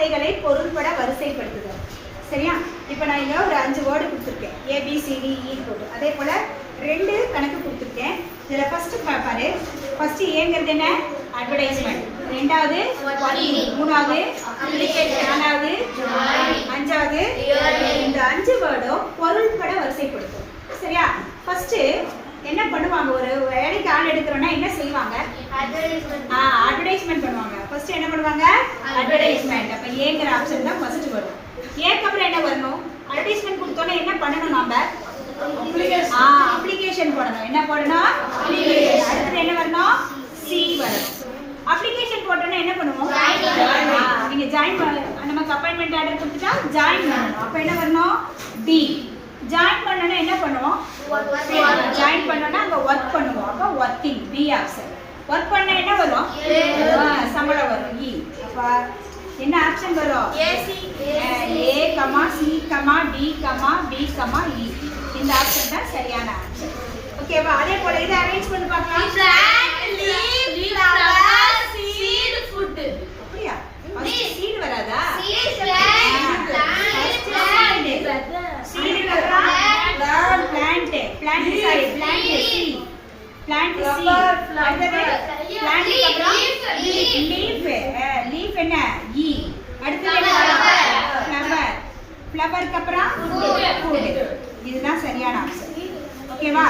வார்த்தைகளை பொருள்பட வரிசைப்படுத்துதல். சரியா? இப்போ நான் இங்கே ஒரு அஞ்சு வேர்டு கொடுத்துருக்கேன். ஏபிசிடி இ போட்டு. அதே போல் ரெண்டு கணக்கு கொடுத்துருக்கேன். இதில் ஃபஸ்ட்டு பாரு. ஃபஸ்ட்டு ஏங்கிறது என்ன? அட்வர்டைஸ்மெண்ட் ரெண்டாவது மூணாவது நாலாவது அஞ்சாவது இந்த அஞ்சு வேர்டும் பொருள்பட வரிசைப்படுத்தும். சரியா? ஃபஸ்ட்டு என்ன பண்ணுவாங்க? ஒரு வேலைக்கு ஆள் எடுக்கிறோன்னா என்ன செய்வாங்க? அட்வர்டைஸ்மெண்ட் பண்ணுவாங்க. பண்ணுவாங்க? அட்வர்டைஸ்மெண்ட் அப்ப ஏங்கிற ஆப்ஷன் தான் ஃபர்ஸ்ட் வரும். ஏக்கு அப்புறம் என்ன வரணும்? அட்வர்டைஸ்மெண்ட் கொடுத்தோன்னே என்ன பண்ணணும் நாம? அப்ளிகேஷன் போடணும். என்ன போடணும்? அடுத்தது என்ன வரணும்? சி வரணும். அப்ளிகேஷன் போட்டோன்னா என்ன பண்ணுவோம்? நீங்க ஜாயின் நமக்கு அப்பாயின்மெண்ட் ஆர்டர் கொடுத்துட்டா ஜாயின் பண்ணணும். அப்ப என்ன வரணும்? டி ஜாயின் பண்ணனா என்ன பண்ணுவோம்? ஜாயின் பண்ணோம்னா அங்க ஒர்க் பண்ணுவோம். அப்போ ஒர்க்கிங் பி ஆப்ஷன் ஒர்க் பண்ண என்ன வரும்? சம்பளம் வரும். இ. அப்ப என்ன ஆப்ஷன் வரும்? A comma C comma D comma B comma E இந்த ஆப்ஷன் தான் சரியான ஆப்ஷன் ஓகேவா அதே போல இதை அரேஞ்ச் பண்ணி பார்க்கலாம். அப்படியா? சீடு வராதா? Seed plant plant sorry plant plant C அடுத்தது பிளான்ட் அப்புறம் லீஃப் லீஃப் என்ன? இ அடுத்தது என்ன ஃப்ளவர் ஃப்ளவருக்கு அப்புறம் ஃபுட் இதுதான் சரியான ஆன்சர் ஓகேவா